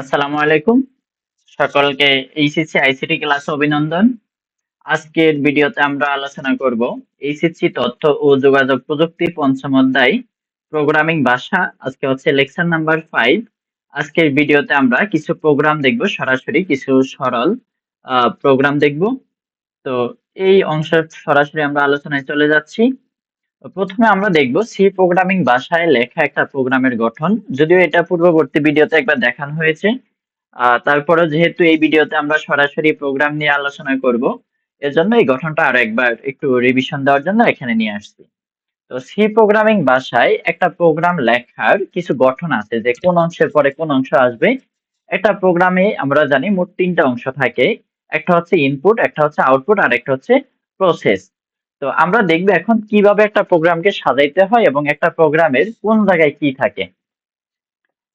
আসসালামু আলাইকুম। সকলকে এইচএসসি আইসিটি ক্লাসে অভিনন্দন। আজকের ভিডিওতে আমরা আলোচনা করব এইচএসসি তথ্য ও যোগাযোগ প্রযুক্তি পঞ্চম অধ্যায় প্রোগ্রামিং ভাষা। আজকে হচ্ছে লেকচার নাম্বার ফাইভ আজকের ভিডিওতে আমরা কিছু প্রোগ্রাম দেখব, সরাসরি কিছু সরল প্রোগ্রাম দেখব। তো এই অংশ সরাসরি আমরা আলোচনায় চলে যাচ্ছি। প্রথমে আমরা দেখব সি প্রোগ্রামিং ভাষায় লেখা একটা প্রোগ্রামের গঠন। যদিও এটা পূর্ববর্তী ভিডিওতে একবার দেখানো হয়েছে। তারপরে যেহেতু এই ভিডিওতে আমরা সরাসরি প্রোগ্রাম নিয়ে আলোচনা করব, এজন্য এই গঠনটা আরও একবার একটু রিভিশন দেওয়ার জন্য এখানে নিয়ে আসছি। তো সি প্রোগ্রামিং ভাষায় একটা প্রোগ্রাম লেখার কিছু গঠন আছে যে কোন অংশের পরে কোন অংশ আসবে। একটা প্রোগ্রামে আমরা জানি মোট তিনটা অংশ থাকে। একটা হচ্ছে ইনপুট একটা হচ্ছে আউটপুট আর একটা হচ্ছে প্রসেস তো আমরা দেখব এখন কীভাবে একটা প্রোগ্রামকে সাজাইতে হয় এবং একটা প্রোগ্রামের কোন জায়গায় কি থাকে।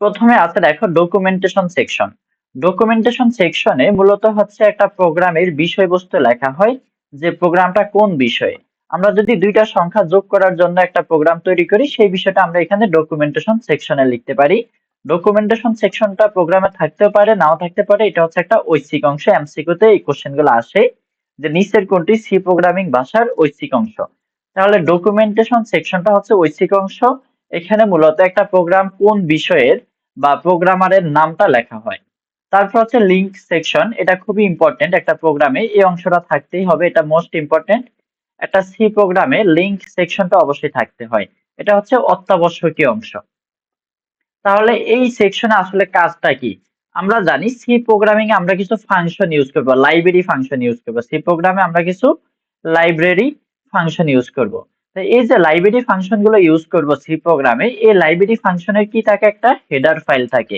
প্রথমে আছে দেখো ডকুমেন্টেশন সেকশন ডকুমেন্টেশন সেকশনে মূলত হচ্ছে একটা প্রোগ্রামের বিষয়বস্তু লেখা হয়, যে প্রোগ্রামটা কোন বিষয়ে। আমরা যদি দুইটা সংখ্যা যোগ করার জন্য একটা প্রোগ্রাম তৈরি করি, সেই বিষয়টা আমরা এখানে ডকুমেন্টেশন সেকশনে লিখতে পারি। ডকুমেন্টেশন সেকশনটা প্রোগ্রামে থাকতেও পারে, নাও থাকতে পারে, এটা হচ্ছে একটা ঐচ্ছিক অংশ এমসিকিউতে এই কোশ্চেনগুলো আসে। যে নিচের কোনটি? সি প্রোগ্রামিং ভাষার ঐচ্ছিক অংশ। তাহলে ডকুমেন্টেশন সেকশনটা হচ্ছে ঐচ্ছিক অংশ। এখানে মূলত একটা প্রোগ্রাম কোন বিষয়ের বা প্রোগ্রামারের নামটা লেখা হয়। তারপর হচ্ছে লিঙ্ক সেকশন এটা খুবই ইম্পর্টেন্ট একটা প্রোগ্রামে এই অংশটা থাকতেই হবে। এটা মোস্ট ইম্পর্টেন্ট একটা সি প্রোগ্রামে লিঙ্ক সেকশনটা অবশ্যই থাকতে হয়। এটা হচ্ছে অত্যাবশ্যকীয় অংশ। তাহলে এই সেকশনে আসলে কাজটা কি? আমরা জানি সি প্রোগ্রামিং এ আমরা কিছু ফাংশন ইউজ করব লাইব্রেরি ফাংশন ইউজ করব। সি প্রোগ্রামে আমরা কিছু লাইব্রেরি ফাংশন ইউজ করব। এই যে লাইব্রেরি ফাংশনগুলো ইউজ করব সি প্রোগ্রামে এই লাইব্রেরি ফাংশনের কি থাকে একটা? হেডার ফাইল থাকে।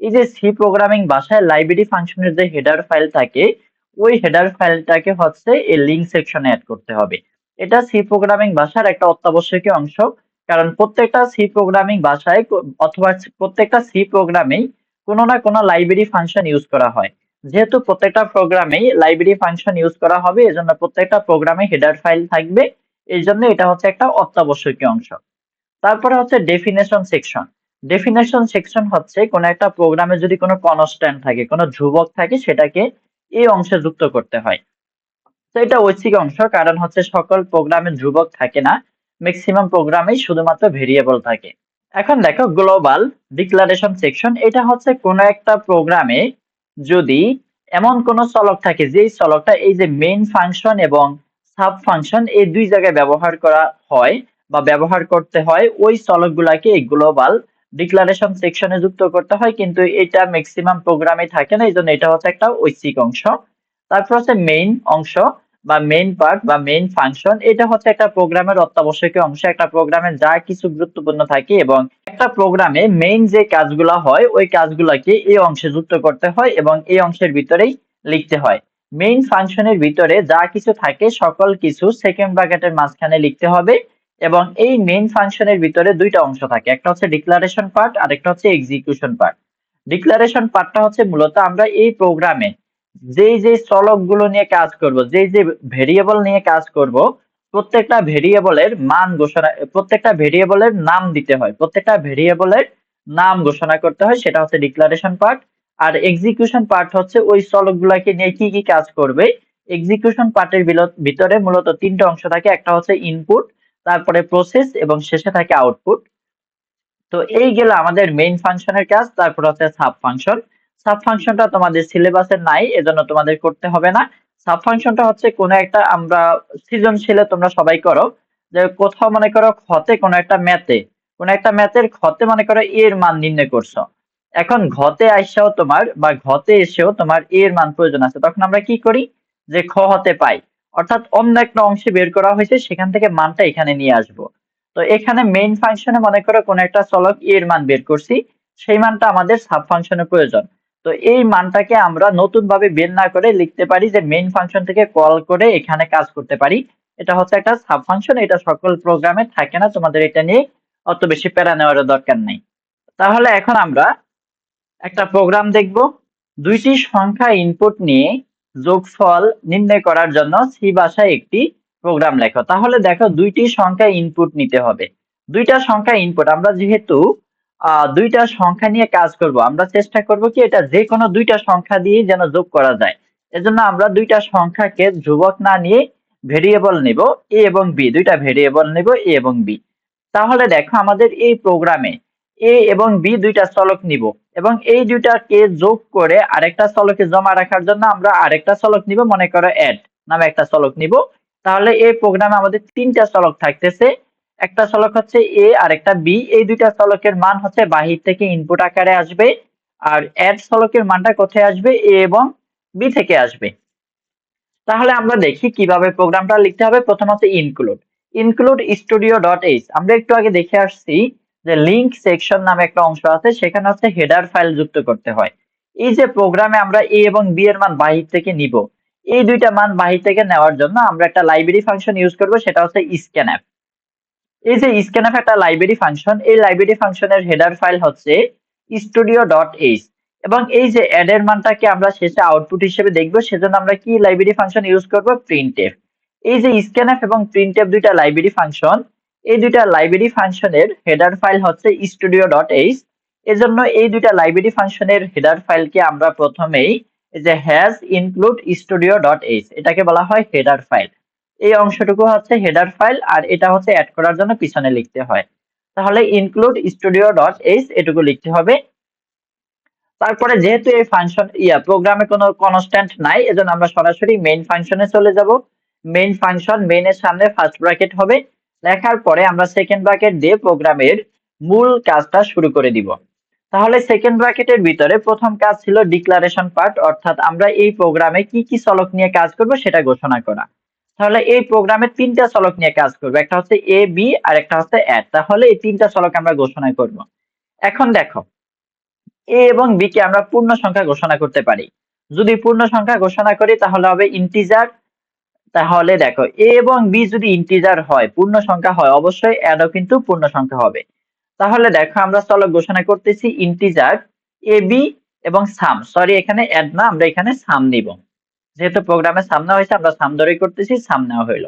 এই যে সি প্রোগ্রামিং ভাষায় লাইব্রেরি ফাংশনের যে হেডার ফাইল থাকে, ওই হেডার ফাইলটাকে হচ্ছে এই লিঙ্ক সেকশনে অ্যাড করতে হবে। এটা সি প্রোগ্রামিং ভাষার একটা অত্যাবশ্যকীয় অংশ। কারণ প্রত্যেকটা সি প্রোগ্রামিং ভাষায় অথবা প্রত্যেকটা সি প্রোগ্রামেই কোনো না কোনো লাইব্রেরি ফাংশন ইউজ করা হয়। যেহেতু প্রত্যেকটা প্রোগ্রামেই লাইব্রেরি ফাংশন ইউজ করা হবে, এজন্য প্রত্যেকটা প্রোগ্রামে হেডার ফাইল থাকবে। এই জন্য এটা হচ্ছে একটা অত্যাবশ্যকীয় অংশ। তারপরে হচ্ছে ডেফিনেশন সেকশন ডেফিনেশন সেকশন হচ্ছে কোন একটা প্রোগ্রামে যদি কোনো কনস্ট্যান্ট থাকে, কোনো ধ্রুবক থাকে, সেটাকে এই অংশে যুক্ত করতে হয়। তো এটা ঐচ্ছিক অংশ, কারণ হচ্ছে সকল প্রোগ্রামে ধ্রুবক থাকে না। ম্যাক্সিমাম প্রোগ্রামেই শুধুমাত্র ভেরিয়েবল থাকে। এখন দেখো গ্লোবাল ডিক্লারেশন সেকশন এটা হচ্ছে কোন একটা প্রোগ্রামে যদি এমন কোন চলক থাকে, যেই চলকটা এই যে মেইন ফাংশন এবং সাব ফাংশন এই দুই জায়গায় ব্যবহার করা হয় বা ব্যবহার করতে হয়, ওই চলকগুলাকে এই গ্লোবাল ডিক্লারেশন সেকশনে যুক্ত করতে হয়, কিন্তু এটা ম্যাক্সিমাম প্রোগ্রামে থাকে না এই জন্য এটা হচ্ছে একটা ঐচ্ছিক অংশ। তারপর হচ্ছে মেইন অংশ বা মেইন পার্ট বা মেইন ফাংশন এটা হচ্ছে একটা প্রোগ্রামের অত্যাবশ্যকীয় অংশ। একটা প্রোগ্রামে যা কিছু গুরুত্বপূর্ণ থাকে এবং একটা প্রোগ্রামে মেইন যে কাজগুলো হয়, ওই কাজগুলোকে এই অংশে যুক্ত করতে হয় এবং এই অংশের ভিতরেই লিখতে হয়। মেইন ফাংশনের ভিতরে যা কিছু থাকে, সকল কিছু সেকেন্ড ব্র্যাকেটের মাঝখানে লিখতে হবে এবং এই মেইন ফাংশনের ভিতরে দুইটা অংশ থাকে। একটা হচ্ছে ডিক্লারেশন পার্ট আর একটা হচ্ছে এক্সিকিউশন পার্ট ডিক্লারেশন পার্টটা হচ্ছে মূলত আমরা এই প্রোগ্রামে যেই যে চলকগুলো নিয়ে কাজ করব, যেই যে ভেরিয়েবল নিয়ে কাজ করব, প্রত্যেকটা ভেরিয়েবলের মান ঘোষণা, প্রত্যেকটা ভেরিয়েবলের নাম দিতে হয়। প্রত্যেকটা ভেরিয়েবলের নাম ঘোষণা করতে হয়, সেটা হচ্ছে ডিক্লারেশন পার্ট আর এক্সিকিউশন পার্ট হচ্ছে ওই চলকগুলোকে নিয়ে কি কি কাজ করবে। এক্সিকিউশন পার্টের ভিতরে মূলত তিনটা অংশ থাকে, একটা হচ্ছে ইনপুট তারপরে প্রসেস এবং শেষে থাকে আউটপুট তো এই গেল আমাদের মেইন ফাংশনের কাজ, তারপর হচ্ছে সাব ফাংশন সাব ফাংশনটা তোমাদের সিলেবাসে নাই, এজন্য তোমাদের করতে হবে না। সাব ফাংশনটা হচ্ছে কোন একটা আমরা সৃজনশীলে তোমরা সবাই করো, যে কোথাও মনে করো খতে কোন একটা ম্যাথে, কোন একটা ম্যাথের খতে মনে করো এর মান নির্ণয় করছ। এখন ঘতে আইসাও তোমার বা ঘতে এসেও তোমার এর মান প্রয়োজন আছে। তখন আমরা কি করি? যে খ হতে পাই। অর্থাৎ অন্য একটা অংশে বের করা হয়েছে, সেখান থেকে মানটা এখানে নিয়ে আসব। তো এখানে মেইন ফাংশনে মনে করো কোন একটা চলক এর মান বের করছি, সেই মানটা আমাদের সাব ফাংশনের প্রয়োজন। তো এই মানটাকে আমরা নতুন ভাবে বের না করে লিখতে পারি যে মেইন ফাংশন থেকে কল করে এখানে কাজ করতে পারি। এটা হচ্ছে একটা সাব ফাংশন এটা সকল প্রোগ্রামে থাকে না, তোমাদের এটা নিয়ে অত বেশি প্যারা নেওয়ার দরকার নেই। তাহলে এখন আমরা একটা প্রোগ্রাম দেখব। দুইটি সংখ্যা ইনপুট নিয়ে যোগফল নির্ণয় করার জন্য সি ভাষায় একটি প্রোগ্রাম লেখো। তাহলে দেখো দুইটি সংখ্যা ইনপুট নিতে হবে। দুইটা সংখ্যা ইনপুট আমরা যেহেতু দুইটা সংখ্যা নিয়ে কাজ করব। আমরা চেষ্টা করব কি এটা যে কোনো দুইটা সংখ্যা দিয়ে যেন যোগ করা যায়। এজন্য আমরা দুইটা সংখ্যাকে ধ্রুবক না নিয়ে ভেরিয়েবল নিব, এ এবং বি। দুইটা ভেরিয়েবল নিব, এ এবং বি। তাহলে দেখো আমাদের এই প্রোগ্রামে এ এবং বি দুইটা চলক নিব এবং এই দুইটাকে যোগ করে আরেকটা চলকে জমা রাখার জন্য আমরা আরেকটা চলক নিব, মনে করো অ্যাড নামে একটা চলক নিব। তাহলে এই প্রোগ্রামে আমাদের তিনটা চলক থাকতেছে। একটা চলক হচ্ছে এ আর একটা বি এই দুইটা চলকের মান হচ্ছে বাহির থেকে ইনপুট আকারে আসবে। আর অ্যাড চলকের মানটা কোথায় আসবে? এ এবং বি থেকে আসবে। তাহলে আমরা দেখি কীভাবে প্রোগ্রামটা লিখতে হবে। প্রথম হচ্ছে include include studio dot H আমরা একটু আগে দেখে আসছি যে লিংক সেকশন নামে একটা অংশ আছে, সেখানে হচ্ছে হেডার ফাইল যুক্ত করতে হয়। এই যে প্রোগ্রামে আমরা এ এবং বি এর মান বাহির থেকে নিব, এই দুইটা মান বাহির থেকে নেওয়ার জন্য আমরা একটা লাইব্রেরি ফাংশন ইউজ করব, সেটা হচ্ছে স্ক্যানএফ এই যে স্ক্যানএফ একটা লাইব্রেরি ফাংশন এই লাইব্রেরি ফাংশনের হেডার ফাইল হচ্ছে স্টুডিও ডট এইচ এবং এই যে অ্যাড এর মানটাকে আমরা শেষে আউটপুট হিসেবে দেখব, সেজন্য আমরা কি লাইব্রেরি ফাংশন ইউজ করব? প্রিন্টএফ এই যে স্ক্যানএফ এবং প্রিন্টএফ দুইটা লাইব্রেরি ফাংশন এই দুইটা লাইব্রেরি ফাংশনের হেডার ফাইল হচ্ছে স্টুডিও ডট এইচ এজন্য এই দুইটা লাইব্রেরি ফাংশনের হেডার ফাইলকে আমরা প্রথমেই যে hash include studio dot H এটাকে বলা হয় হেডার ফাইল এই অংশটুকু হচ্ছে হেডার ফাইল আর এটা হচ্ছে অ্যাড করার জন্য পিছনে লিখতে হয়। তাহলে ইনক্লুড স্টুডিও ডট এইচ এটুকু লিখতে হবে। তারপরে যেহেতু এই ফাংশন ইয়া প্রোগ্রামে কোনো কনস্ট্যান্ট নাই, এজন্য আমরা সরাসরি মেইন ফাংশনে চলে যাব। মেইন ফাংশন মেইনের সামনে ফার্স্ট ব্র্যাকেট হবে। লেখার পরে আমরা সেকেন্ড ব্র্যাকেট দিয়ে প্রোগ্রামের মূল কাজটা শুরু করে দিব। তাহলে সেকেন্ড ব্র্যাকেটের ভিতরে প্রথম কাজ ছিল ডিক্লারেশন পার্ট অর্থাৎ আমরা এই প্রোগ্রামে কি কি চলক নিয়ে কাজ করব সেটা ঘোষণা করা। তাহলে এই প্রোগ্রামে তিনটা চলক নিয়ে কাজ করব। একটা হচ্ছে এ বি আর একটা হচ্ছে অ্যাড তাহলে এই তিনটা চলক আমরা ঘোষণা করব। এখন দেখো এ এবং বি কে আমরা পূর্ণ সংখ্যা ঘোষণা করতে পারি। যদি পূর্ণ সংখ্যা ঘোষণা করি, তাহলে হবে ইন্টিজার তাহলে দেখো এ এবং বি যদি ইন্টিজার হয়, পূর্ণ সংখ্যা হয়, অবশ্যই অ্যাডও কিন্তু পূর্ণ সংখ্যা হবে। তাহলে দেখো, আমরা চলক ঘোষণা করতেছি ইন্টিজার এ বি এবং সাম সরি এখানে অ্যাড না, আমরা এখানে সাম নিব। যেহেতু প্রোগ্রামে সামনে হয়েছে, আমরা সাম ধরেই করতেছি, সাম নেওয়া হইল।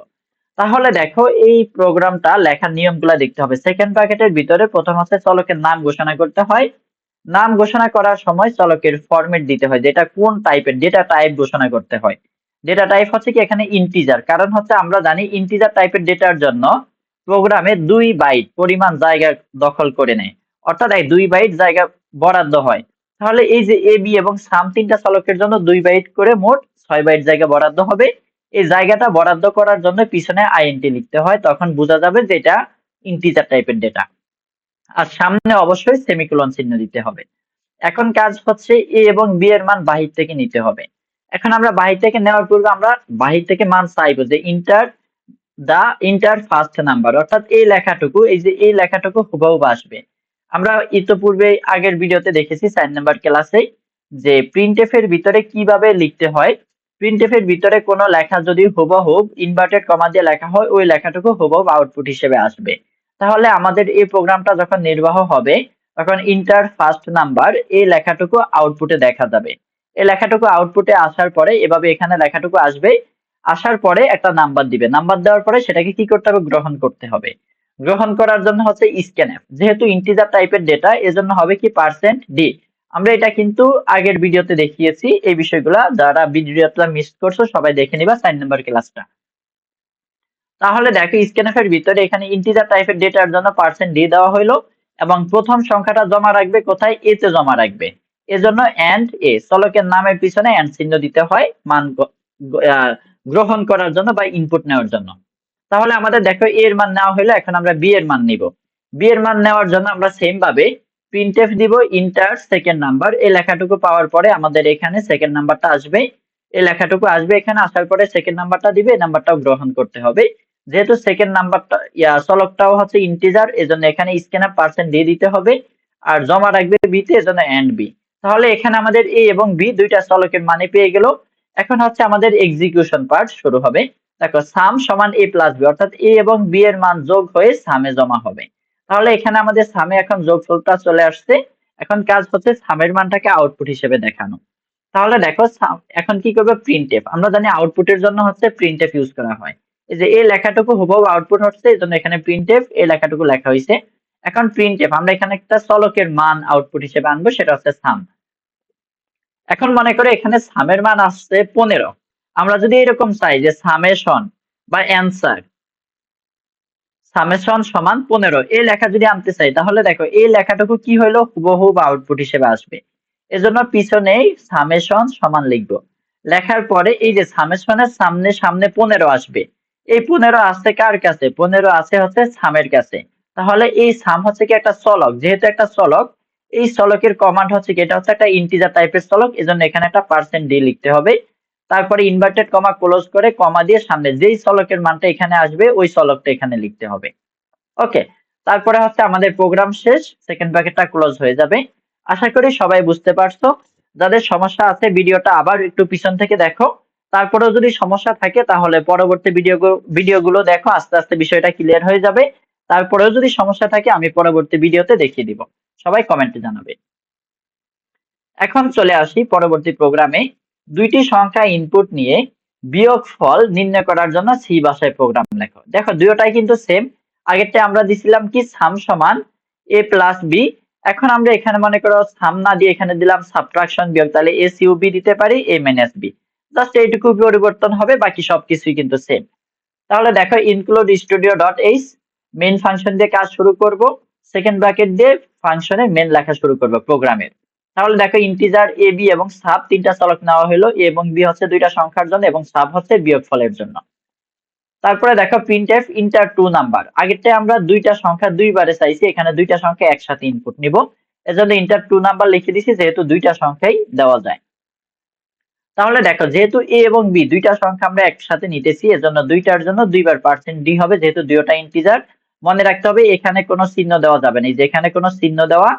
তাহলে দেখো, এই প্রোগ্রামটা লেখার নিয়মগুলো দেখতে হবে। সেকেন্ড ব্র্যাকেটের ভিতরে প্রথম হচ্ছে চলকের নাম ঘোষণা করতে হয়। নাম ঘোষণা করার সময় চলকের ফরম্যাট দিতে হয়, যেটা কোন টাইপের ডেটা টাইপ ঘোষণা করতে হয়। ডেটা টাইপ হচ্ছে কি এখানে ইন্টিজার কারণ হচ্ছে আমরা জানি ইন্টিজার টাইপের ডেটার জন্য প্রোগ্রামে দুই বাইট পরিমাণ জায়গা দখল করে নেয়। অর্থাৎ এই দুই বাইট জায়গা বরাদ্দ হয়। তাহলে এই যে এ বি এবং সাম তিনটা চলকের জন্য দুই বাইট করে মোট ছয় বাইট জায়গা বরাদ্দ হবে। এই জায়গাটা বরাদ্দ করার জন্য পিছনে আইএনটি লিখতে হয়, তখন বোঝা যাবে যে এটা ইন্টিজার টাইপের ডেটা আর সামনে অবশ্যই সেমিকোলন চিহ্ন দিতে হবে। এখন কাজ হচ্ছে এ এবং বি এর মান বাহির থেকে নিতে হবে। এখন আমরা বাহির থেকে নেওয়ার পূর্বে আমরা বাহির থেকে মান চাইব যে enter the enter first number অর্থাৎ এই লেখাটুকু, এই যে এই লেখাটুকু হুবহু আসবে। আমরা ইতোপূর্বে আগের ভিডিওতে দেখেছি চার নাম্বার ক্লাসে যে প্রিন্টএফ এর ভিতরে কীভাবে লিখতে হয় প্রিন্টএফ এর ভিতরে কোনো লেখা যদি হুবহুব ইনভার্টেড কমা দিয়ে লেখা হয়, ওই লেখাটুকু হুবহুব আউটপুট হিসেবে আসবে। তাহলে আমাদের এই প্রোগ্রামটা যখন নির্বাহ হবে, তখন ইন্টার ফার্স্ট নাম্বার এই লেখাটুকু আউটপুটে দেখা যাবে। এই লেখাটুকু আউটপুটে আসার পরে এভাবে এখানে লেখাটুকু আসবে। আসার পরে একটা নাম্বার দিবে। নাম্বার দেওয়ার পরে সেটাকে কি করতে হবে? গ্রহণ করতে হবে। গ্রহণ করার জন্য হচ্ছে স্ক্যানএফ যেহেতু ইন্টিজার টাইপের ডেটা এজন্য হবে কি? পার্সেন্ট ডি আমরা এটা কিন্তু আগের ভিডিওতে দেখিয়েছি, এই বিষয়গুলা। যারা ভিডিওটা মিস করছ, সবাই দেখে নিবা সাইন নাম্বার ক্লাসটা। তাহলে দেখো স্ক্যানএফ এর ভিতরে এখানে ইন্টিজার টাইপের ডেটার জন্য পার্সেন্ট ডি দেওয়া হলো এবং প্রথম সংখ্যাটা জমা রাখবে কোথায়? এ তে জমা রাখবে। এজন্য এন্ড এ চলকের নামের পিছনে এন্ড চিহ্ন দিতে হয় মান গ্রহণ করার জন্য বা ইনপুট নেওয়ার জন্য। তাহলে আমাদের দেখো এর মান নেওয়া হলো এখন আমরা বি এর মান নিব। বি এর মান নেওয়ার জন্য আমরা সেম ভাবে প্রিন্টএফ দিব ইন্টার সেকেন্ড নাম্বার এই লেখাটুকু পাওয়ার পরে আমাদের এখানে সেকেন্ড নাম্বারটা আসবে। এই লেখাটুকু আসবে এখানে, আসার পরে সেকেন্ড নাম্বারটা দিবে, এই নাম্বারটাও গ্রহণ করতে হবে। যেহেতু সেকেন্ড নাম্বারটা চলকটাও হচ্ছে ইন্টিজার এজন্য এখানে স্ক্যানার পার্সেন্ট দিয়ে দিতে হবে। আর জমা রাখবে বি তে, এজন্য এন্ড বি তাহলে এখানে আমাদের এ এবং বি দুইটা চলকের মানে পেয়ে গেল। এখন হচ্ছে আমাদের এক্সিকিউশন পার্ট শুরু হবে। দেখো সাম সমান এ প্লাস বি অর্থাৎ এ এবং বি এর মান যোগ হয়ে সামে জমা হবে। তাহলে এখানে আমাদের সামে এখন যোগফলটা চলে আসছে। এখন কাজ হচ্ছে সামের মানটাকে আউটপুট হিসেবে দেখানো। তাহলে দেখো এখন কি করবে? প্রিন্টএফ আমরা জানি আউটপুটের জন্য হচ্ছে প্রিন্টএফ ইউজ করা হয়। এই যে এই লেখাটুকু হুবহু আউটপুট হচ্ছে, এই জন্য এখানে প্রিন্টএফ এই লেখাটুকু লেখা হয়েছে। এখন প্রিন্ট এফ আমরা এখানে একটা চলকের মান আউটপুট হিসেবে আনব, সেটা হচ্ছে সাম এখন মনে করে এখানে সামের মান আসছে পনেরো। আমরা যদি এরকম চাই যে সামেশন বা অ্যান্সার সামেশন সমান পনেরো। এই লেখা যদি আনতে চাই, তাহলে দেখো, এই লেখাটুকু কি হলো হুবহুব আউটপুট হিসেবে আসবে। এজন্য পিছনেই সামেশন সমান লিখব। লেখার পরে এই যে সামেশনের সামনে সামনে পনেরো আসবে। এই পনেরো আছে কার কাছে? পনেরো আছে হচ্ছে সামের কাছে। তাহলে এই সাম হচ্ছে কি একটা চলক? যেহেতু একটা চলক, এই চলকের কমান্ড হচ্ছে কি? এটা হচ্ছে একটা ইন্টিজার টাইপের চলক। এজন্য এখানে একটা পার্সেন্ট ডি লিখতে হবে। তারপরে ইনভার্টেড কমা ক্লোজ করে কমা দিয়ে সামনে যেই চলকের মানটা এখানে আসবে, ওই চলকটা এখানে লিখতে হবে। ওকে তারপরে হচ্ছে আমাদের প্রোগ্রাম শেষ সেকেন্ড ব্র্যাকেটটা ক্লোজ হয়ে যাবে। আশা করি সবাই বুঝতে পারছ। যাদের সমস্যা আছে, ভিডিওটা আবার একটু পিছন থেকে দেখো। তারপরেও যদি সমস্যা থাকে, তাহলে পরবর্তী ভিডিও ভিডিওগুলো দেখো, আস্তে আস্তে বিষয়টা ক্লিয়ার হয়ে যাবে। তারপরেও যদি সমস্যা থাকে, আমি পরবর্তী ভিডিওতে দেখিয়ে দিব। সবাই কমেন্টে জানাবে। এখন চলে আসি পরবর্তী প্রোগ্রামে দুইটি সংখ্যা ইনপুট নিয়ে বিয়োগ ফল নির্ণয় করার জন্য সি ভাষায় প্রোগ্রাম লেখো। দেখো দুটোটাই কিন্তু সেম আগেরটা আমরা দিছিলাম কি সাম সমান এ প্লাস বি এখন আমরা এখানে মনে করো সাম না দিয়ে এখানে দিলাম সাবট্রাকশন বিয়োগ, তাহলে এ সিউ বি দিতে পারি এ মাইনাস বি জাস্ট এইটুকু পরিবর্তন হবে, বাকি সবকিছুই কিন্তু সেম তাহলে দেখো include studio dot H main function দিয়ে কাজ শুরু করব। সেকেন্ড ব্র্যাকেট দিয়ে ফাংশনে মেন লেখা শুরু করব প্রোগ্রামের তাহলে দেখো ইন্টিজার এ বি এবং সাব তিনটা চলক নেওয়া হলো এবং বি হচ্ছে দুইটা সংখ্যার জন্য এবং সাব হচ্ছে বিয়োগ ফলের জন্য। তারপরে দেখো print F enter two number আগেরটা আমরা দুইটা সংখ্যা দুইবারে চাইছি, এখানে দুইটা সংখ্যা একসাথে ইনপুট নিব। এজন্য ইন্টার টু নাম্বার লিখে দিছি, যেহেতু দুইটা সংখ্যাই দেওয়া যায়। তাহলে দেখো, যেহেতু এ এবং বি দুইটা সংখ্যা আমরা একসাথে নিতেছি, এজন্য দুইটার জন্য দুইবার পার্সেন্ট ডি হবে, যেহেতু দুইটা ইন্টিজার মনে রাখতে হবে, এখানে কোনো চিহ্ন দেওয়া যাবে না। যে এখানে কোনো চিহ্ন দেওয়া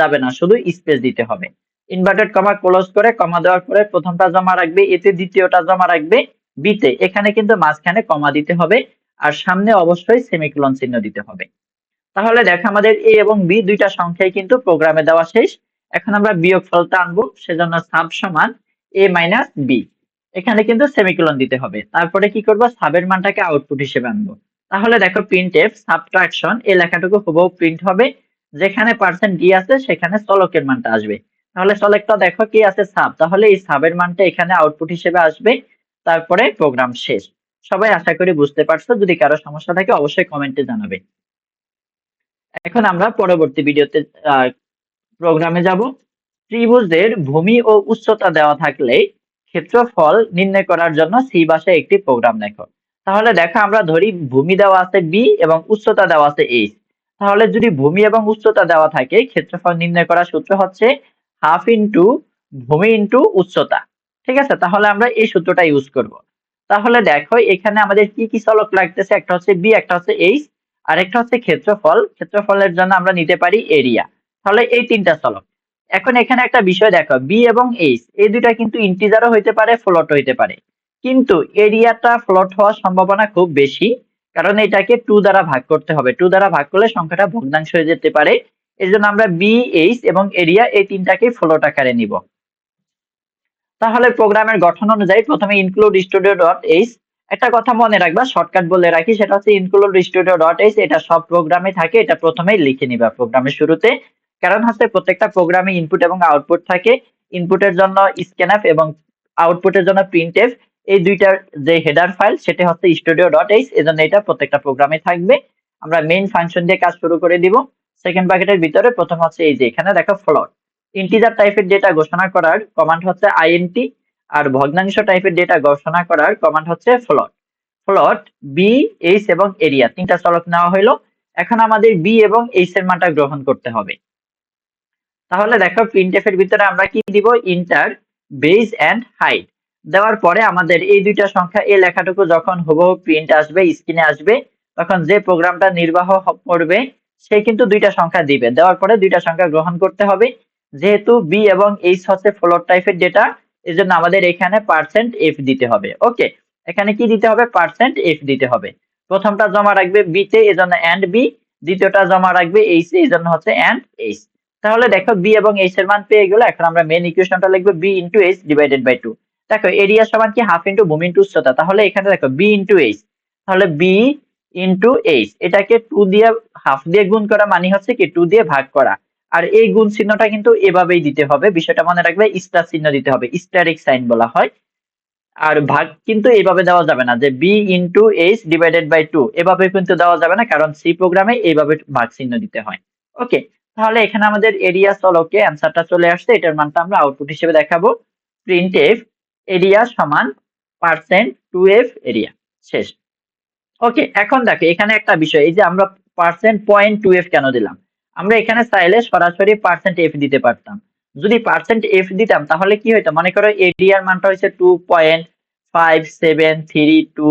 যাবে না, শুধু স্পেস দিতে হবে। ইনভার্টেড কমা ক্লোজ করে কমা দেওয়ার পরে প্রথমটা জমা রাখবে, এতে দ্বিতীয়টা জমা রাখবে বিতে এখানে কিন্তু মাঝখানে কমা দিতে হবে আর সামনে অবশ্যই সেমিকোলন চিহ্ন দিতে হবে। তাহলে দেখো, আমাদের এ এবং বি দুইটা সংখ্যাই কিন্তু প্রোগ্রামে দেওয়া শেষ। এখন আমরা বিয়োগ ফলটা আনব, সেজন্য সাব সমান এ মাইনাস বি এখানে কিন্তু সেমিকোলন দিতে হবে। তারপরে কি করব? সাবের মানটাকে আউটপুট হিসেবে আনব। তাহলে দেখো প্রিন্ট এফ সাবট্রাকশন এই লেখাটুকু হুবহু প্রিন্ট হবে। যেখানে পার্সেন্ট ডি আছে, সেখানে চলকের মানটা আসবে। তাহলে চলকটা দেখো কি আছে সাব তাহলে এই সাবের মানটা এখানে আউটপুট হিসেবে আসবে, তারপরে প্রোগ্রাম শেষ। সবাই আশা করি বুঝতে পারছ। যদি কারও সমস্যা থাকে, অবশ্যই কমেন্টে জানাবে। এখন আমরা পরবর্তী ভিডিওতে প্রোগ্রামে যাব। ত্রিভুজের ভূমি ও উচ্চতা দেওয়া থাকলে ক্ষেত্রফল নির্ণয় করার জন্য সি ভাষায় একটি প্রোগ্রাম লেখো। তাহলে দেখো আমরা ধরি, ভূমি দেওয়া আছে বি এবং উচ্চতা দেওয়া আছে এইচ তাহলে যদি ভূমি এবং উচ্চতা দেওয়া থাকে, ক্ষেত্রফল নির্ণয় করার সূত্র হচ্ছে হাফ ইন্টু ভূমি ইন্টু উচ্চতা। ঠিক আছে? তাহলে আমরা এই সূত্রটা ইউজ করব। তাহলে দেখো, এখানে আমাদের কি কি চলক লাগতেছে? একটা হচ্ছে বি একটা হচ্ছে এইচ আর একটা হচ্ছে ক্ষেত্রফল। ক্ষেত্রফলের জন্য আমরা নিতে পারি এরিয়া তাহলে এই তিনটা চলক। এখন এখানে একটা বিষয় দেখো বি এবং এইচ এই দুইটা কিন্তু ইন্টিজারও হইতে পারে ফ্লট হইতে পারে। কিন্তু এরিয়াটা ফ্লট হওয়ার সম্ভাবনা খুব বেশি। কারণ এটাকে টু দ্বারা ভাগ করতে হবে। টু দ্বারা ভাগ করলে সংখ্যাটা ভগ্নাংশ হয়ে যেতে পারে। এই জন্য আমরা বি এইচ এবং এরিয়া এই তিনটাকে ফ্লোট আকারে নিব। তাহলে প্রোগ্রামের গঠন অনুযায়ী প্রথমে ইনক্লুড স্টুডিও ডট এইচ একটা কথা মনে রাখবা শর্টকাট বলে রাখি, সেটা হচ্ছে ইনক্লুড স্টুডিও ডট এইচ এটা সব প্রোগ্রামে থাকে, এটা প্রথমেই লিখে নিবা প্রোগ্রামের শুরুতে। কারণ হচ্ছে প্রত্যেকটা প্রোগ্রামে ইনপুট এবং আউটপুট থাকে। ইনপুটের জন্য স্ক্যানএফ এবং আউটপুটের জন্য প্রিন্টএফ এই দুইটার যে হেডার ফাইল সেটা হচ্ছে স্টুডিও ডট এইচ এজন্য এটা প্রত্যেকটা প্রোগ্রামে থাকবে। আমরা মেইন ফাংশন দিয়ে কাজ শুরু করে দিব। সেকেন্ড বাকেটের ভিতরে প্রথম হচ্ছে এই যে, এখানে দেখো ফ্লোট ইন্টিজার টাইপের ডেটা ঘোষণা করার কমান্ড হচ্ছে আইএনটি আর ভগ্নাংশ টাইপের ডেটা ঘোষণা করার কমান্ড হচ্ছে ফ্লোট ফ্লোট বি এইচ এবং এরিয়া তিনটা চলক নেওয়া হলো এখন আমাদের বি এবং এইচ এর মানটা গ্রহণ করতে হবে। তাহলে দেখো প্রিন্টএফ এর ভিতরে আমরা কি দিব? ইন্টার বেস এন্ড হাইট দেওয়ার পরে আমাদের এই দুইটা সংখ্যা এই লেখাটুকু যখন হুবহু প্রিন্ট আসবে স্ক্রিনে আসবে, তখন যে প্রোগ্রামটা নির্বাহ করবে, সে কিন্তু দুইটা সংখ্যা দিবে। দেওয়ার পরে দুইটা সংখ্যা গ্রহণ করতে হবে। যেহেতু বি এবং এইচ হচ্ছে ফ্লোট টাইপের ডেটা এই জন্য আমাদের এখানে পার্সেন্ট এফ দিতে হবে। ওকে এখানে কি দিতে হবে? পার্সেন্ট এফ দিতে হবে। প্রথমটা জমা রাখবে বি তে, এজন্য এন্ড বি দ্বিতীয়টা জমা রাখবে এইচ এ এজন্য হচ্ছে এন্ড এইচ তাহলে দেখো বি এবং এইচ এর মান পেয়ে গেল এখন আমরা মেন ইকুয়েশনটা লিখব B into H divided by two দেখো এরিয়া সমান কি? হাফ ইন্টু ভূমি ইন্টু উচ্চতা। তাহলে এখানে দেখো বি ইন্টু এইচ তাহলে বি ইন্টু এইচ এটাকে টু দিয়ে হাফ দিয়ে গুণ করা মানে হচ্ছে কি? টু দিয়ে ভাগ করা। আর এই গুণ চিহ্নটা কিন্তু এভাবেই দিতে হবে। বিষয়টা মনে রাখবে স্টার চিহ্ন দিতে হবে। স্টারিক সাইন বলা হয়। আর ভাগ কিন্তু এইভাবে দেওয়া যাবে না, যে B into H divided by two এভাবে কিন্তু দেওয়া যাবে না, কারণ সি প্রোগ্রামে এইভাবে ভাগ চিহ্ন দিতে হয়। ওকে তাহলে এখানে আমাদের এরিয়া চলকে অ্যান্সারটা চলে আসছে। এটার মানটা আমরা আউটপুট হিসেবে দেখাবো। প্রিন্ট এফ এরিয়া সমান পার্সেন্ট টু এফ এরিয়া শেষ। ওকে এখন দেখো, এখানে একটা বিষয়, এই যে আমরা পার্সেন্ট পয়েন্ট টু এফ কেন দিলাম? আমরা এখানে চাইলে সরাসরি পার্সেন্ট এফ দিতে পারতাম। যদি পার্সেন্ট এফ দিতাম, তাহলে কি হইতো? মনে করো এরিয়ার মানটা হচ্ছে two point five seven three two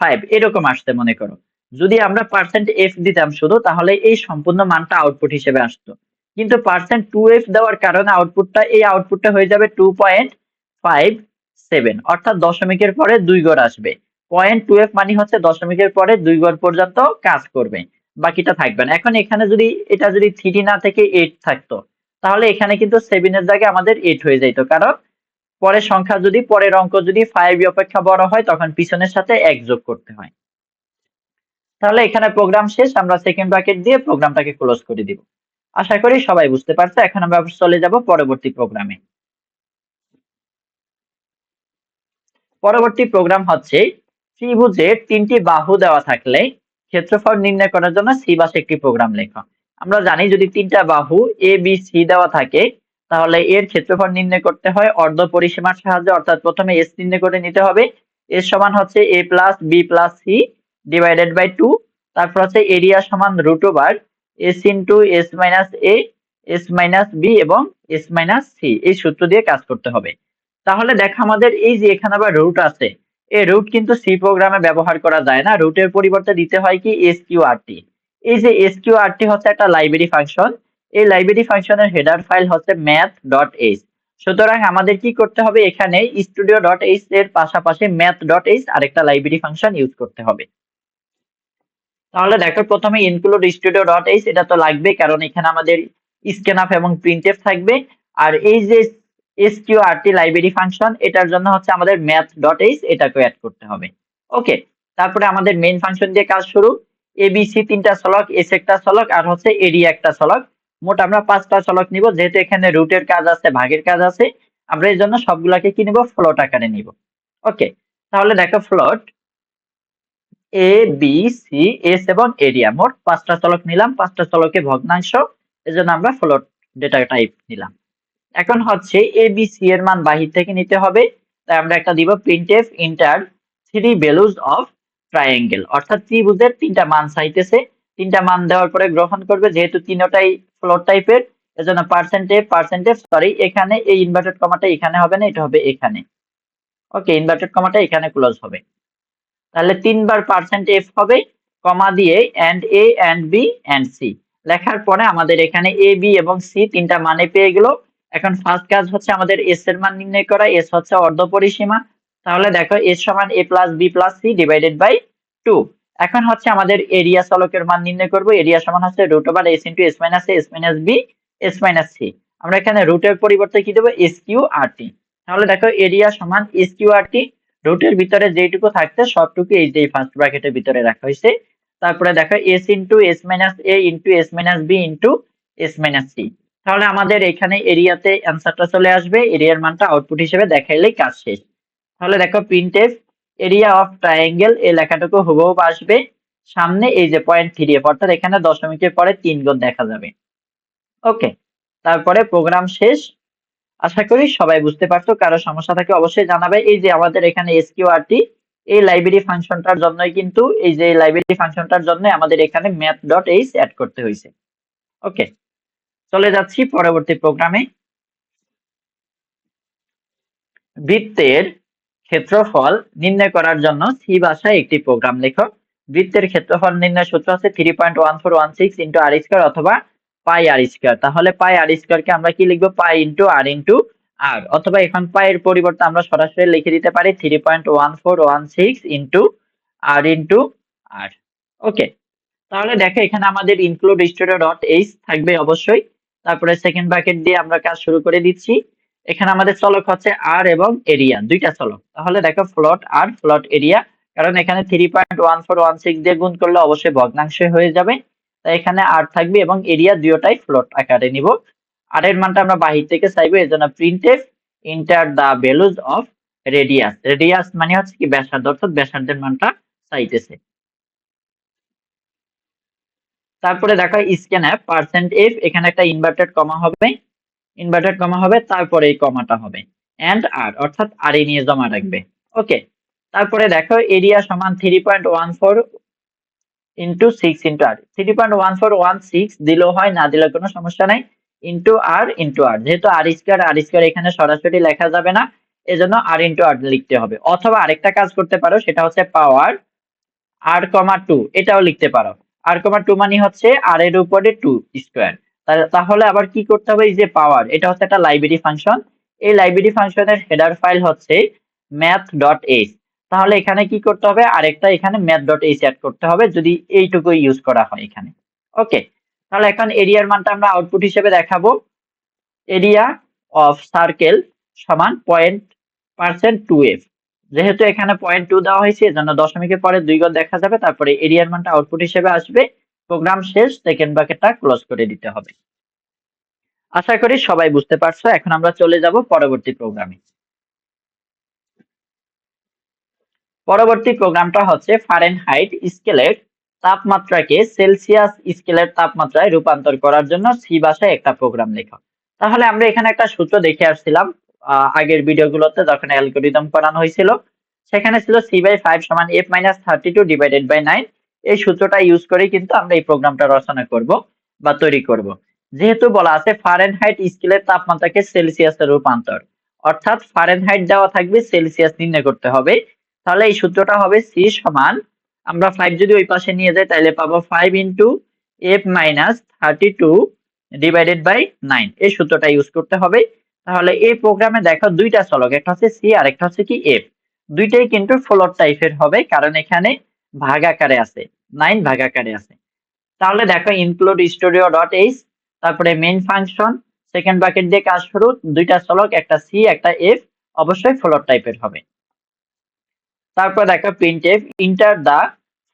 five এরকম আসতে মনে করো। যদি আমরা পার্সেন্ট এফ দিতাম শুধু, তাহলে এই সম্পূর্ণ মানটা আউটপুট হিসেবে আসতো। কিন্তু পার্সেন্ট টু এফ দেওয়ার কারণে আউটপুটটা এই আউটপুটটা হয়ে যাবে টু পয়েন্ট ফাইভ সেভেন অর্থাৎ দশমিকের পরে দুই গড় আসবে। পয়েন্ট টু এফ মানে হচ্ছে দশমিকের পরে দুই গড় পর্যন্ত কাজ করবে। বাকিটা থাকবে না। এখন এখানে যদি, এটা যদি থ্রি না থেকে এইট থাকতো, তাহলে এখানে কিন্তু সেভেনের জায়গায় আমাদের এইট হয়ে যাইতো। কারণ পরের সংখ্যা যদি, পরের অঙ্ক যদি ফাইভ অপেক্ষা বড় হয়, তখন পিছনের সাথে এক যোগ করতে হয়। তাহলে এখানে প্রোগ্রাম শেষ, আমরা সেকেন্ড ব্র্যাকেট দিয়ে প্রোগ্রামটাকে ক্লোজ করে দিব। আশা করি সবাই বুঝতে পারছে। এখন আমরা চলে যাব পরবর্তী প্রোগ্রামে পরবর্তী প্রোগ্রাম হচ্ছে ত্রিভুজের তিনটি বাহু দেওয়া থাকলে ক্ষেত্রফল নির্ণয় করার জন্য সি বাসে একটি প্রোগ্রাম লেখা। আমরা জানি যদি তিনটা বাহু এ বি সি দেওয়া থাকে, তাহলে এর ক্ষেত্রফল নির্ণয় করতে হয় অর্ধ পরিসীমার সাহায্যে, অর্থাৎ প্রথমে এস নির্ণয় করে নিতে হবে। এস সমান হচ্ছে A plus B plus C divided by two তারপর হচ্ছে এরিয়া সমান root over S into S minus A S minus B এবং এস মাইনাস সি এই সূত্র দিয়ে কাজ করতে হবে। তাহলে দেখা আমাদের এই যে এখানে আবার রুট আছে, এই রুট কিন্তু সি প্রোগ্রামে ব্যবহার করা যায় না। রুটের পরিবর্তে দিতে হয় কি এস কিউ আর টি এই যে এস কিউ আর টি হচ্ছে একটা লাইব্রেরি ফাংশন এই লাইব্রেরি ফাংশনের হেডার ফাইল হচ্ছে ম্যাথ ডট এইচ সুতরাং আমাদের কি করতে হবে এখানে? স্টুডিও ডট এইচ এর পাশাপাশি ম্যাথ ডট এইচ আরেকটা লাইব্রেরি ফাংশন ইউজ করতে হবে। তাহলে দেখো প্রথমে ইনক্লুড স্টুডিও ডট এইচ এটা তো লাগবে, কারণ এখানে আমাদের স্ক্যান আপ এবং প্রিন্টএফ থাকবে। আর এই যে এসকিউআরটি লাইব্রেরি ফাংশন এটার জন্য হচ্ছে আমাদের ম্যাথ ডট এইচ এটাকে অ্যাড করতে হবে। ওকে তারপরে আমাদের মেইন ফাংশন দিয়ে কাজ শুরু। এবিসি তিনটা চলক এস একটা চলক আর হচ্ছে এডি একটা চলক মোট আমরা পাঁচটা চলক নিব, যেহেতু এখানে রুটের কাজ আছে, ভাগের কাজ আছে। আমরা এই জন্য সবগুলাকে কি নিব? ফ্লোট আকারে নিব। ওকে তাহলে দেখো float A B C S এবং এরিয়া মোট পাঁচটা চলক নিলাম। পাঁচটা চলকে ভগ্নাংশ, এজন্য আমরা ফ্লোট ডেটা টাইপ নিলাম। এখন হচ্ছে এ বি সি এর মান বাহির থেকে নিতে হবে। তাই আমরা একটা দিব printf enter three values of triangle অর্থাৎ ত্রিভুজের তিনটা মান চাইতেছে। তিনটা মান দেওয়ার পরে গ্রহণ করবে যেহেতু তিনটাই ফ্লোট টাইপের এজন্য পার্সেন্টেজ পার্সেন্টেজ সরি এখানে এই ইনভার্টেড কমাটা এখানে হবে না, এটা হবে এখানে। ওকে ইনভার্টেড কমাটা এখানে ক্লোজ হবে। তাহলে তিনবার পার্সেন্ট এফ হবে কমা দিয়ে and A and B and C লেখার পরে আমাদের এখানে এ বি এবং সি তিনটা মানে পেয়ে গেল। এখন ফার্স্ট কাজ হচ্ছে আমাদের এস এর মান নির্ণয় করা এস হচ্ছে অর্ধ পরিসীমা। তাহলে দেখো এস সমান A plus B plus C divided by two এখন হচ্ছে আমাদের এরিয়া চলকের মান নির্ণয় করব। এরিয়া সমান হচ্ছে root over S into S minus S minus B S minus C আমরা এখানে রুটের পরিবর্তে কি দেবো? এস কিউ আর টি তাহলে দেখো এরিয়া সমান এস কিউ আর টি রুটের ভিতরে যেটুকু থাকছে, সবটুকু এই যে ফার্স্ট ব্র্যাকেটের ভিতরে রাখা হয়েছে। তারপরে দেখো S into S minus A into S minus B into S minus C তাহলে আমাদের এখানে এরিয়াতে অ্যান্সারটা চলে আসবে। এরিয়ার মানটা আউটপুট হিসেবে দেখাইলেই কাজ শেষ। তাহলে দেখো প্রিন্টেফ এরিয়া অফ ট্রায়াঙ্গেল এই লেখাটুকু হুবহু আসবে। সামনে এই যে পয়েন্ট থ্রি এফ অর্থাৎ এখানে দশমিকের পরে তিন গুণ দেখা যাবে। ওকে তারপরে প্রোগ্রাম শেষ। আশা করি সবাই বুঝতে পারছ, কারও সমস্যা থাকে অবশ্যই জানাবে। এই যে আমাদের এখানে এসকিউআরটি এই লাইব্রেরি ফাংশনটার জন্যই কিন্তু, এই যে লাইব্রেরি ফাংশনটার জন্য আমাদের এখানে ম্যাথ ডট এইচ অ্যাড করতে হয়েছে। ওকে চলে যাচ্ছি পরবর্তী প্রোগ্রামে বৃত্তের ক্ষেত্রফল নির্ণয় করার জন্য সি ভাষায় একটি প্রোগ্রাম লেখো। বৃত্তের ক্ষেত্রফল নির্ণয় সূত্র আছে three point one four one six into R square অথবা পাই আর স্কোয়ার তাহলে পাই আর স্কোয়ারকে আমরা কি লিখব? পাই ইন্টু আর ইন্টু আর অথবা এখন পায়ের পরিবর্তে আমরা সরাসরি লিখে দিতে পারি three point one four one six into R into R okay তাহলে দেখো এখানে আমাদের ইনক্লুড স্টুডিও ডট এইচ থাকবে অবশ্যই। তারপরে সেকেন্ড ব্র্যাকেট দিয়ে আমরা কাজ শুরু করে দিচ্ছি। এখানে আমাদের চলক হচ্ছে আর এবং এরিয়া দুইটা চলক। তাহলে দেখো ফ্লট আর ফ্লট এরিয়া কারণ এখানে three point one four one six দিয়ে গুণ করলে অবশ্যই ভগ্নাংশ হয়ে যাবে। তাই এখানে আর থাকবে এবং এরিয়া দুটোটাই ফ্লট আকারে নিব। আর এর মানটা আমরা বাহির থেকে চাইব এর জন্য printf enter the values of radius radius মানে হচ্ছে কি ব্যাসার্ধ, অর্থাৎ ব্যাসার্ধের মানটা চাইতেছে। তারপরে দেখো স্ক্যান অ্যাপ পার্সেন্ট এফ এখানে একটা ইনভার্টেড কমা হবে ইনভার্টেড কমা হবে, তারপরে এই কমাটা হবে এন্ড আর অর্থাৎ আর এ নিয়ে জমা রাখবে ওকে তারপরে দেখো এরিয়া সমান three point one four into six into R three point one four one six দিলেও হয়, না দিলে কোনো সমস্যা নাই ইন্টু আর ইন্টু আর যেহেতু আর স্কোয়ার আর স্কোয়ার এখানে সরাসরি লেখা যাবে না, এজন্য আর ইন্টু আর লিখতে হবে, অথবা আরেকটা কাজ করতে পারো, সেটা হচ্ছে পাওয়ার আর কমা টু এটাও লিখতে পারো আর কমা টু মানে হচ্ছে আর এর উপরে টু স্কোয়ার তাহলে আবার কি করতে হবে? এই যে পাওয়ার এটা হচ্ছে একটা লাইব্রেরি ফাংশন এই লাইব্রেরি ফাংশনের হেডার ফাইল হচ্ছে ম্যাথ ডট এইচ তাহলে এখানে কি করতে হবে? আরেকটা এখানে ম্যাথ ডট এইচ অ্যাড করতে হবে, যদি এইটুকু ইউজ করা হয় এখানে। ওকে তাহলে এখন এরিয়ার মানটা আমরা আউটপুট হিসেবে দেখাবো। এরিয়া অফ সার্কেল সমান পয়েন্ট পার্সেন্ট টু এফ যেহেতু এখানে পয়েন্ট টু দেওয়া হয়েছে, এজন্য দশমিকের পরে দুই ঘর দেখা যাবে, তারপরে এরিয়ার মানটা আউটপুট হিসেবে আসবে। প্রোগ্রাম শেষ সেকেন্ড বাকেটটা ক্লোজ করে দিতে হবে। আশা করি সবাই বুঝতে পারছ, এখন আমরা চলে যাব পরবর্তী প্রোগ্রামে পরবর্তী প্রোগ্রামটা হচ্ছে ফারেনহাইট স্কেলের তাপমাত্রাকে সেলসিয়াস স্কেলের তাপমাত্রায় রূপান্তর করার জন্য সি ভাষায় একটা প্রোগ্রাম লেখা। তাহলে আমরা এখানে একটা সূত্র দেখে আসছিলাম। আগের ভিডিওগুলোতে যখন অ্যালগোরিদম করানো হয়েছিল, সেখানে ছিল সি বাই ফাইভ সমান F minus thirty two divided by nine এই সূত্রটা ইউজ করে কিন্তু আমরা এই প্রোগ্রামটা রচনা করব বা তৈরি করব। যেহেতু বলা আছে ফারেনহাইট স্কেলের তাপমাত্রাকে সেলসিয়াসে রূপান্তর। অর্থাৎ ফারেনহাইট দেওয়া থাকবে সেলসিয়াস নির্ণয় করতে হবে। তাহলে এই সূত্রটা হবে সি সমান, আমরা ফাইভ যদি ওই পাশে নিয়ে যাই, তাহলে পাবো five into F minus thirty two divided by nine এই সূত্রটা ইউজ করতে হবে। তাহলে এই প্রোগ্রামে দেখো দুইটা চলক, একটা হচ্ছে সি আর একটা হচ্ছে কি এফ দুইটাই কিন্তু ফ্লোট টাইপের হবে, কারণ এখানে ভাগ আকারে আছে নাইন ভাগ আকারে আছে। তাহলে দেখো ইনক্লুড স্টুডিও ডট এইচ তারপরে মেইন ফাংশন সেকেন্ড বাকেট দিয়ে কাজ শুরু, দুইটা চলক, একটা সি একটা এফ অবশ্যই ফ্লোট টাইপের হবে। তারপর দেখো print F enter the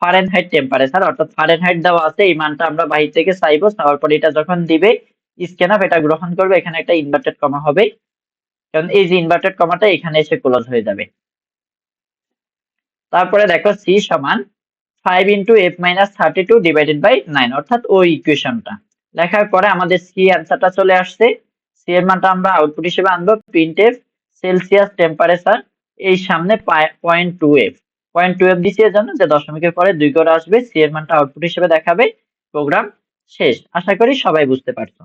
Fahrenheit temperature অর্থাৎ ফারেনহাইট দেওয়া আছে, এই মানটা আমরা বাহির থেকে চাইব, চাওয়ার এটা যখন দিবে স্ক্যান আপ এটা গ্রহণ করবে, এখানে একটা ইনভার্টেড কমা হবে। কারণ এই যে ইনভার্টেড কমাটা এখানে এসে ক্লোজ হয়ে যাবে। তারপরে দেখো সি সমান five into F minus thirty two divided by nine অর্থাৎ ওই ইকুয়েশনটা লেখার পরে আমাদের সি অ্যান্সারটা চলে আসছে। সি এর মানটা আমরা আউটপুট হিসেবে আনব প্রিন্ট এফ সেলসিয়াস টেম্পারেচার এই সামনে point two F point two F দিছি এর জন্য যে দশমিকের পরে দুই করে আসবে সি এর মানটা আউটপুট হিসেবে দেখাবে। প্রোগ্রাম শেষ। আশা করি সবাই বুঝতে পারছ।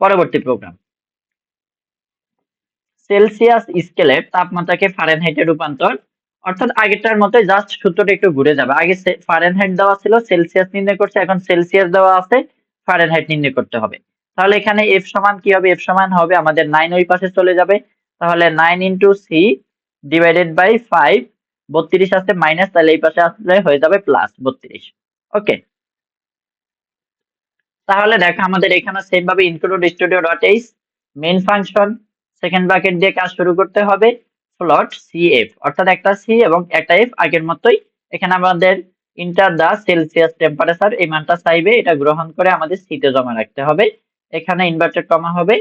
পরবর্তী প্রোগ্রাম সেলসিয়াস স্কেলের তাপমাত্রাকে ফারেনহাইটে রূপান্তর, অর্থাৎ আগেরটার মতো জাস্ট সূত্রটা একটু ঘুরে যাবে। আগে ফারেনহাইট দেওয়া ছিল সেলসিয়াস নির্ণয় করছে, এখন সেলসিয়াস দেওয়া আছে ফারেনহাইট নির্ণয় করতে হবে। তাহলে এখানে এফ সমান কি হবে? এফ সমান হবে আমাদের নাইন ওই পাশে চলে যাবে। তাহলে nine into C divided by five বত্রিশ আছে মাইনাস তাহলে এই পাশে আসলে হয়ে যাবে প্লাস বত্রিশ। ওকে তাহলে দেখো, আমাদের এখানে সেম ভাবে include studio dot H main function second bracket দিয়ে কাজ শুরু করতে হবে প্লট সি এফ অর্থাৎ একটা সি এবং একটা এফ আগের মতোই। এখানে আমাদের ইন্টার দা সেলসিয়াস টেম্পারেচার এই মানটা চাইবে, এটা গ্রহণ করে আমাদের সিতে জমা রাখতে হবে। এখানে ইনভার্টেড কমা হবে।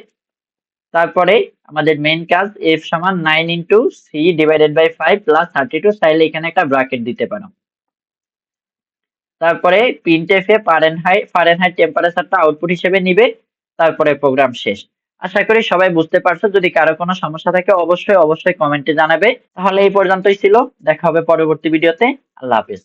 তারপরে আমাদের মেইন কাজ এফ সমান nine into C divided by five plus thirty two চাইলে এখানে একটা ব্র্যাকেট দিতে পারো। তারপরে print F a Fahrenheit Fahrenheit টেম্পারেচারটা আউটপুট হিসেবে নিবে, তারপরে প্রোগ্রাম শেষ। আশা করি সবাই বুঝতে পারছ, যদি কারও কোনো সমস্যা থাকে অবশ্যই অবশ্যই কমেন্টে জানাবে। তাহলে এই পর্যন্তই ছিল, দেখা হবে পরবর্তী ভিডিওতে আল্লাহ হাফিজ।